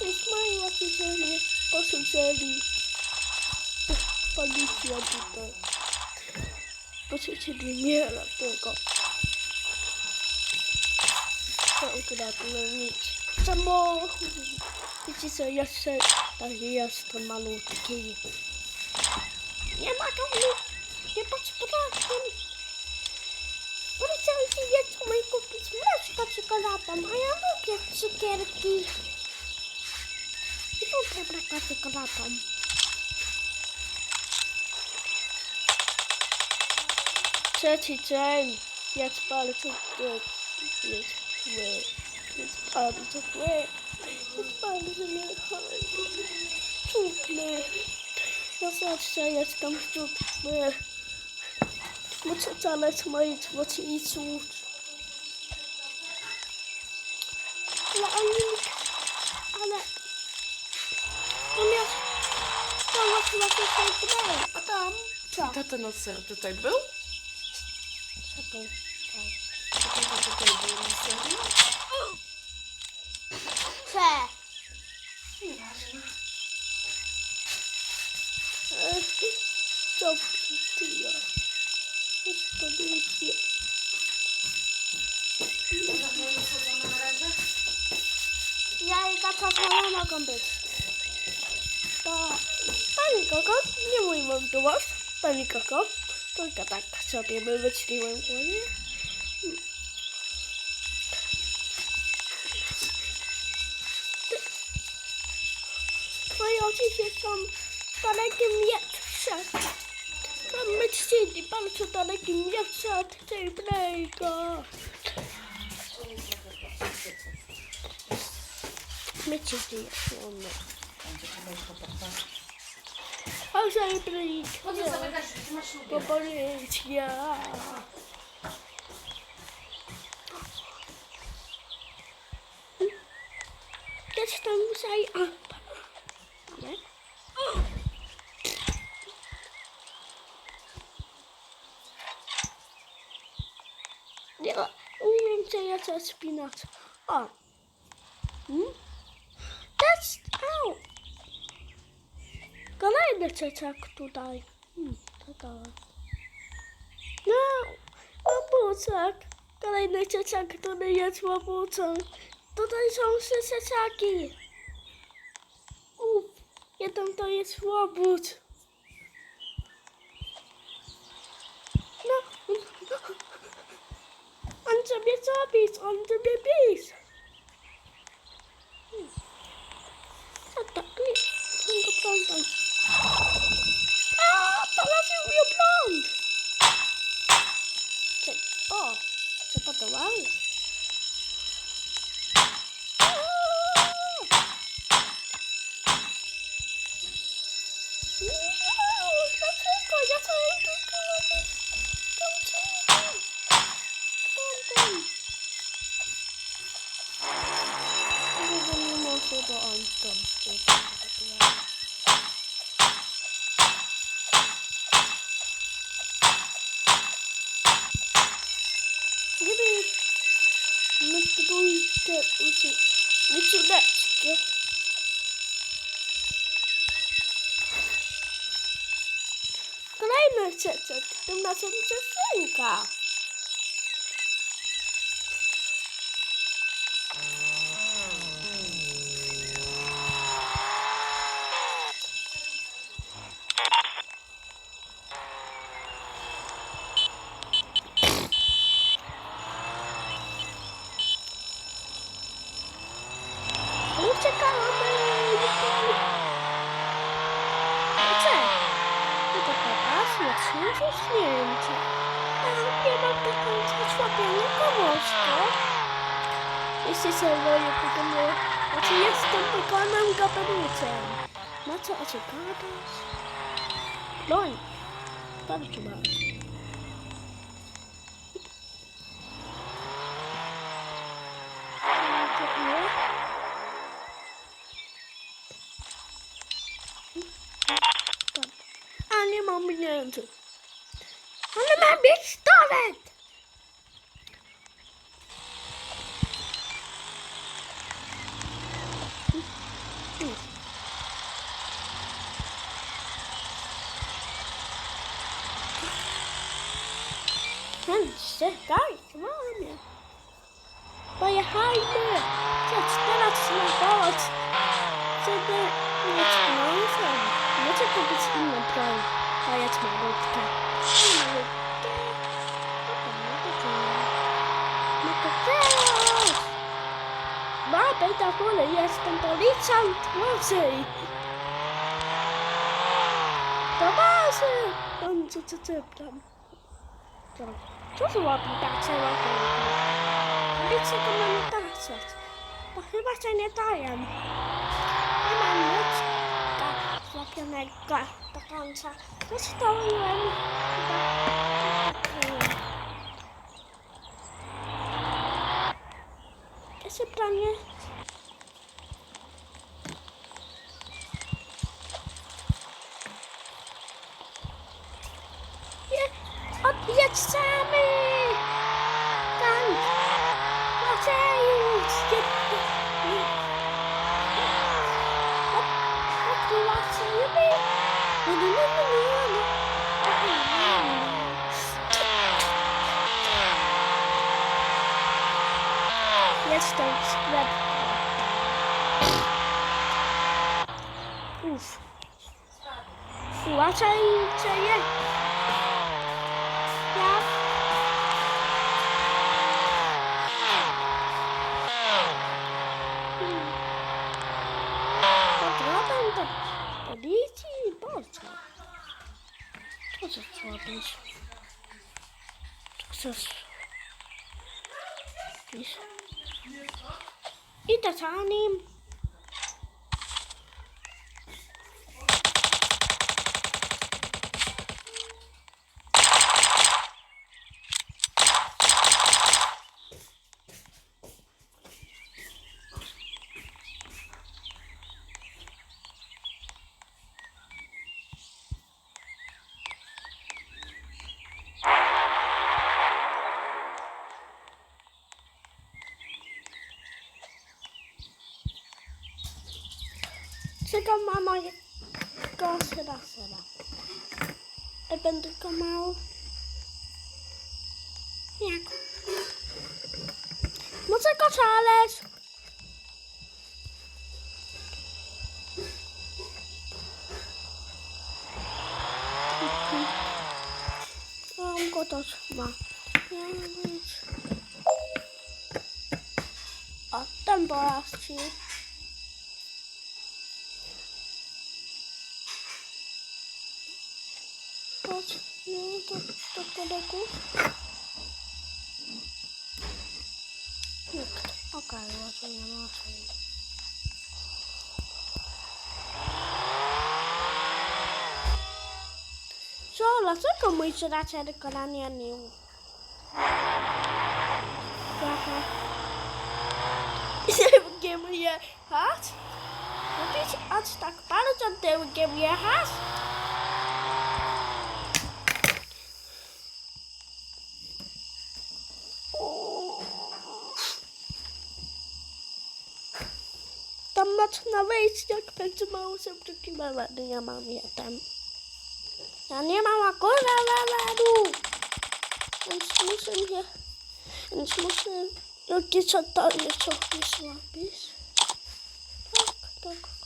Весьма офицеры посмотрели. Полиция тут. Посмотрели мера только. Что куда плавить? Само хочется я все даже я стомалу такие. Не могу, не подсправки. Potrzebowałem. Policjanci wiedzą mi kupić mleczko czekoladą, a ja lubię cukierki. I lubię mleka czekoladą. Trzeci dzień. Jest bardzo zły. Jest zły. Jest bardzo zły. Jest bardzo niechaj. Cudny. Ja zawsze jestem moeten het alles maar wat je iets doet. Leuk. Alle. Wanneer. Dan was wat ik heb gedaan. Adam. Zo. Dat dan dat ze op de tafel. Zo. Ik Sama mogą być. To pani Koko, nie mój mam głos. Pani Koko, tylko tak sobie wymyśliłem głowie. Twoje oczy są dalekim jeszcze. Tam myśli bardzo dalekim jeszcze od tego. Metjesi yapıyorlar. Acayip renk. Baba renk ya. Gerçekten bu sayı... Ne? Ja, nu neemt zij het als spinat. Ah. Kolejny cecek tutaj. Hmm? No! Łabucek! Kolejny cecek, który jest łabucek. Tutaj są trzy cecaki. Uf, jeden to jest łobuz. No, on sobie zabić, on sobie bić. Hmm. Co to? Nie, on go. Silber und Dumpf. どうしてうちうちだつけクライムしてちょっとまさみちゃすんか。Mam do końca słabienia komoczka. Jeśli się boję pokonuję, znaczy jestem pokonem kapelucem. Na co a co gadasz? Broń. Bardzo. Dziękuję. A nie mam pieniędzy. Вони мене ставить. Sen işte gayet var mı? Baya haydi. So that dağıt. Sen de ne çıkmayı sen? Ne çıkıp içmeyi yapayım? Pajac malutkę. Malutkę. No to teraz. Mamy pole, jestem policjant mocy. Do bazy. On co co tam. Co? Za aplikacje łapie? Policja to mamy patrzeć. To chyba się nie daję. Nie mam nic do mego do końca. Zresztą miałem chyba Jetzt dann Scrap. Uff. Uff, was soll ich jetzt? kız. Bir. Bir de taneyim. Czekam mama go syra. I będę go mał. Jak? Może go? Mam go. Ja nic. O, ten bolasi. Chodź, тут, тут недалеко. Нет, пока вот у меня машина. Só lá, só que eu muito será que Heart? Is Heart? Można wejść, jak będzie mało przekiwała, no ja mam jeden. Ja nie mam akurat roweru. Więc muszę je... Więc muszę... Jakie co to jeszcze zrobić? Tak, tak.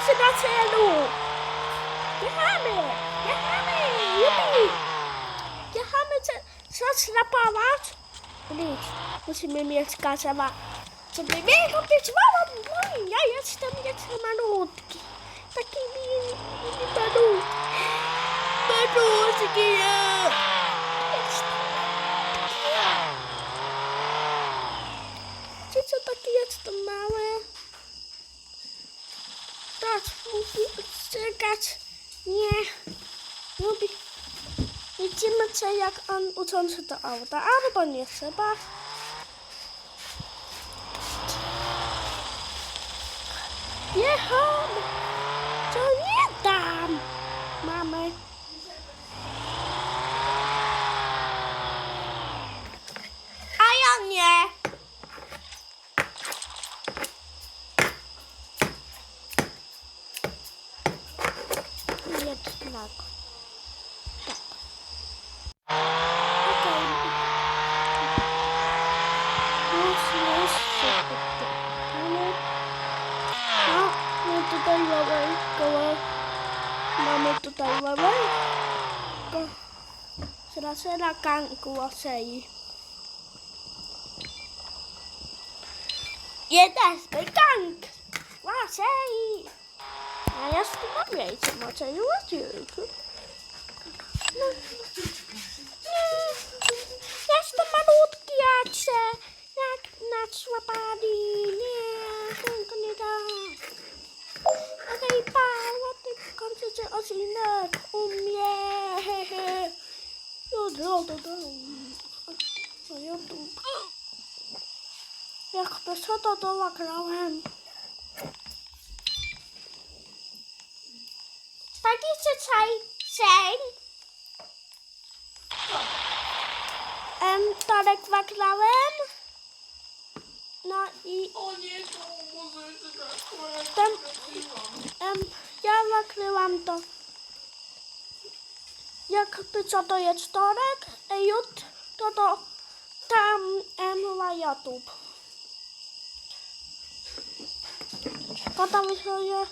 Jechamy, moi przyjacielu! Jechamy! Jechamy! Jupi! Jechamy ce- coś napawać? Nic, musimy mieć kasę ma... Żeby nie kupić małą broń, ja jestem jeszcze malutki. Taki mini, mini malutki. Malutki ja! Czekać. Nie. Lubi. Widzimy co jak on uczący do auta, albo nie trzeba. Jechamy. To nie Marcela kank głosei. Jesteśmy kank głosei. I ja z tym mówię, co macie YouTube. No. Do domu. Na YouTube. Jak to to to nagrałem. Taki się czaj, dzień. Em, Torek nagrałem. No i O nie, to em, ja nakryłam to. Jakby co to jest Torek, a jutro to to tam em, na YouTube. Potem sobie